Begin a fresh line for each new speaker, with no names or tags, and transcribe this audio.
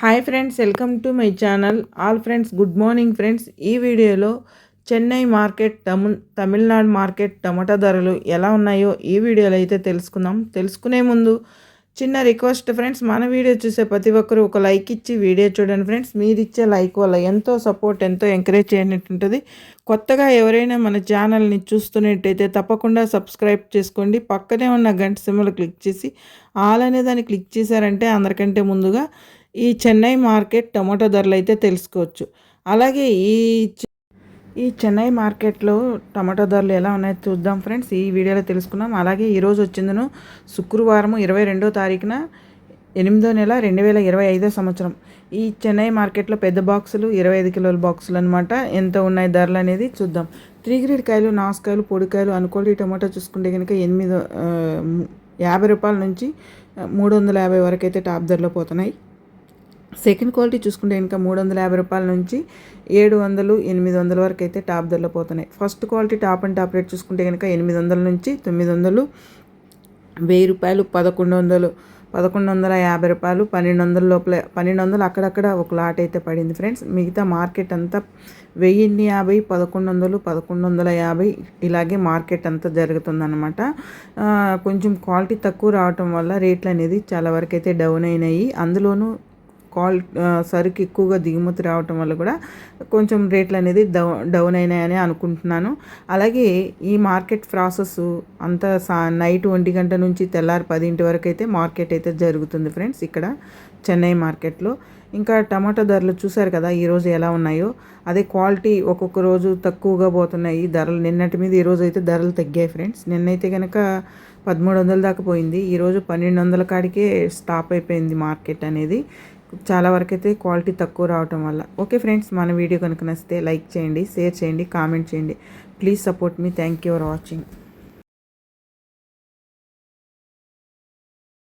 Hi friends welcome to my channel. All friends good morning friends. ఈ వీడియోలో Chennai market తము Tamil Nadu market టమాటా ధరలు ఎలా ఉన్నాయో ఈ వీడియోలో అయితే తెలుసుకుందాం. తెలుసుకునే ముందు చిన్న రిక్వెస్ట్ ఫ్రెండ్స్ మన వీడియో చూసే ప్రతి ఒక్కరు ఒక లైక్ ఇచ్చి వీడియో చూడండి ఫ్రెండ్స్. మీరు ఇచ్చే లైక్ వల్ల ఎంతో సపోర్ట్ ఎంతో ఎంకరేజ్ చేయనట్టుంటుంది కొత్తగా ఎవరైనా మన ఛానల్ని చూస్తున్నట్టయితే తప్పకుండా సబ్స్క్రైబ్ చేసుకోండి. పక్కనే ఉన్న గంట సిమ్లు క్లిక్ చేసి ఆల్ అనే దాన్ని క్లిక్ చేశారంటే అందరికంటే ముందుగా ఈ చెన్నై మార్కెట్ టమాటో ధరలు అయితే తెలుసుకోవచ్చు. అలాగే ఈ ఈ చెన్నై మార్కెట్లో టమాటో ధరలు ఎలా ఉన్నాయో చూద్దాం ఫ్రెండ్స్. ఈ వీడియోలో తెలుసుకున్నాం అలాగే ఈరోజు వచ్చిందను శుక్రవారం ఇరవై రెండో తారీఖున ఎనిమిదో నెల రెండు వేల ఇరవై ఐదో సంవత్సరం. ఈ చెన్నై మార్కెట్లో పెద్ద బాక్సులు ఇరవై ఐదు కిలోల బాక్సులు అనమాట ఎంత ఉన్నాయి ధరలు అనేది చూద్దాం. త్రీ గ్రేడ్ కాయలు నాసుకాయలు పొడికాయలు అనుకోండి టమాటో చూసుకుంటే కనుక ఎనిమిది యాభై రూపాయల నుంచి మూడు వందల యాభై వరకు అయితే టాప్ ధరలో పోతున్నాయి. సెకండ్ క్వాలిటీ చూసుకుంటే ఇంకా మూడు వందల యాభై రూపాయల నుంచి ఏడు వందలు ఎనిమిది వందల వరకు అయితే టాప్ ధరలో పోతున్నాయి. First quality top and top rate చూసుకుంటే కనుక ఎనిమిది వందల నుంచి తొమ్మిది వందలు వెయ్యి రూపాయలు పదకొండు వందలు పదకొండు వందల యాభై రూపాయలు పన్నెండు వందల లోపల పన్నెండు వందలు అక్కడక్కడ ఒక లాట్ అయితే పడింది ఫ్రెండ్స్. మిగతా మార్కెట్ అంతా వెయ్యిన్ని యాభై పదకొండు వందలు పదకొండు వందల యాభై ఇలాగే మార్కెట్ అంతా జరుగుతుందన్నమాట. కొంచెం క్వాలిటీ తక్కువ రావటం వల్ల రేట్లు అనేది చాలా వరకు అయితే డౌన్ అయినాయి. అందులోనూ క్వాల్ సరుకు ఎక్కువగా దిగుమతి రావటం వల్ల కూడా కొంచెం రేట్లు అనేది డౌ డౌన్ అయినాయని అనుకుంటున్నాను. అలాగే ఈ మార్కెట్ ప్రాసెస్ అంతా సా నైట్ ఒంటి గంట నుంచి తెల్లారి పదింటి వరకు అయితే మార్కెట్ అయితే జరుగుతుంది ఫ్రెండ్స్ ఇక్కడ చెన్నై మార్కెట్లో. ఇంకా టమాటా ధరలు చూసారు కదా ఈరోజు ఎలా ఉన్నాయో. అదే క్వాలిటీ ఒక్కొక్క రోజు తక్కువగా పోతున్నాయి. ధరలు నిన్నటి మీద ఈరోజు అయితే ధరలు తగ్గాయి ఫ్రెండ్స్. నిన్నైతే కనుక పదమూడు వందల దాకా పోయింది. ఈరోజు పన్నెండు వందల కాడికే స్టాప్ అయిపోయింది మార్కెట్ అనేది. చాలా వరకు అయితే క్వాలిటీ తక్కువ రావటం వల్ల. ఓకే ఫ్రెండ్స్ మన వీడియో కనుక నచ్చితే లైక్ చేయండి షేర్ చేయండి కామెంట్ చేయండి. Please support me. Thank you for watching.